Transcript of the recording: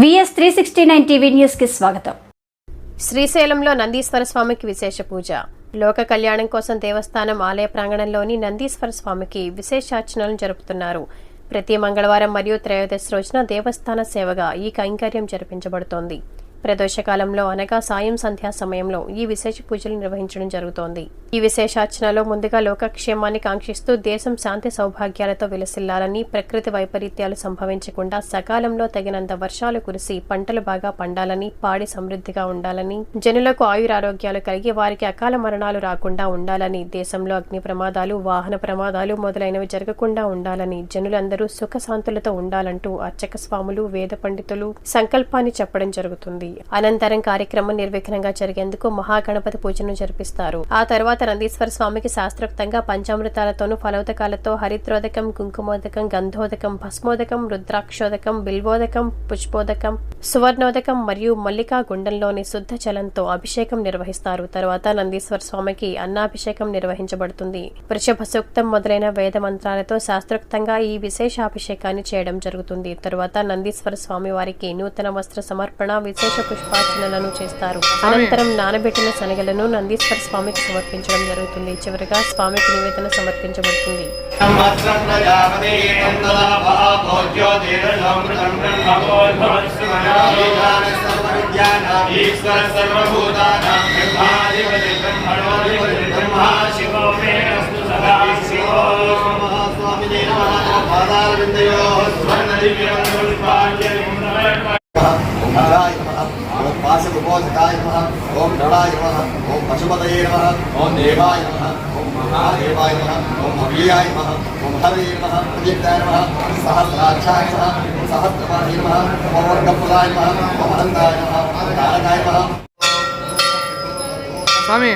V S three sixty nine TV న్యూస్కి స్వాగతం. శ్రీశైలంలో నందీశ్వర స్వామికి విశేష పూజ. లోక కళ్యాణం కోసం దేవస్థానం ఆలయ ప్రాంగణంలోని నందీశ్వర స్వామికి విశేషార్చనలు జరుపుతున్నారు. ప్రతి మంగళవారం మరియు త్రయోదశి రోజున దేవస్థాన సేవగా ఈ కైంకర్యం జరిపించబడుతోంది. ప్రదోషకాలంలో అనగా సాయం సంధ్యా సమయంలో ఈ విశేష పూజలు నిర్వహించడం జరుగుతోంది. ఈ విశేషార్చనలో ముందుగా లోకక్షేమాన్ని కాంక్షిస్తూ దేశం శాంతి సౌభాగ్యాలతో విలసిల్లాలని ప్రకృతి వైపరీత్యాలు సంభవించకుండా సకాలంలో తగినంత వర్షాలు కురిసి పంటలు బాగా పండాలని పాడి సమృద్ధిగా ఉండాలని జనులకు ఆయురారోగ్యాలు కలిగి వారికి అకాల మరణాలు రాకుండా ఉండాలని దేశంలో అగ్ని ప్రమాదాలు వాహన ప్రమాదాలు మొదలైనవి జరగకుండా ఉండాలని జనులందరూ సుఖశాంతులతో ఉండాలంటూ అర్చక స్వాములు వేద పండితులు సంకల్పాన్ని చెప్పడం జరుగుతుంది. అనంతరం కార్యక్రమం నిర్విఘ్నంగా జరిగేందుకు మహాగణపతి పూజను జరిపిస్తారు. ఆ తర్వాత నందీశ్వర స్వామికి శాస్త్రోక్తంగా పంచామృతాలతోనూ ఫలోదకాలతో హరిద్రోదకం కుంకుమోదకం గంధోదకం భస్మోదకం రుద్రాక్షోదకం బిల్వోదకం పుష్పోదకం సువర్ణోదకం మరియు మల్లికా గుండంలోని శుద్ధ జలంతో అభిషేకం నిర్వహిస్తారు. తర్వాత నందీశ్వర స్వామికి అన్నాభిషేకం నిర్వహించబడుతుంది. వృషభ సూక్తం మొదలైన వేద మంత్రాలతో శాస్త్రోక్తంగా ఈ విశేషాభిషేకాన్ని చేయడం జరుగుతుంది. తరువాత నందీశ్వర స్వామి వారికి నూతన వస్త్ర సమర్పణ విశేష పుష్పార్చనలను చేస్తారు. అనంతరం నానబెట్టిన శనగలను నందీశ్వర స్వామికి సమర్పించడం జరుగుతుంది. చివరిగా స్వామికి నివేదన సమర్పించబడుతుంది. ईश्वर सर्वभूतानां ब्रह्माधिपति ब्रह्मणोधिपति ब्रह्मा शिवो मे अस्तु सदा शिवो स्वामिने नमः पादारविन्दयोः स्वर्णदिव्यम् పాశవిమోచకాయ నమః ఓం నడాయ నమః ఓం పశుపతయే నమః ఓం దేవాయ నమః ఓం మహాదేవాయ నమః ఓం అవ్యయాయ నమః ఓం హరే నమః ప్రదీప్తాయ నమః సహస్రాక్షాయ నమః ఓం సహస్రపాణి నమః ఓం వర్గపురాయ నమః ఓం అనంతాయ నమః తారకాయ నమః స్వామి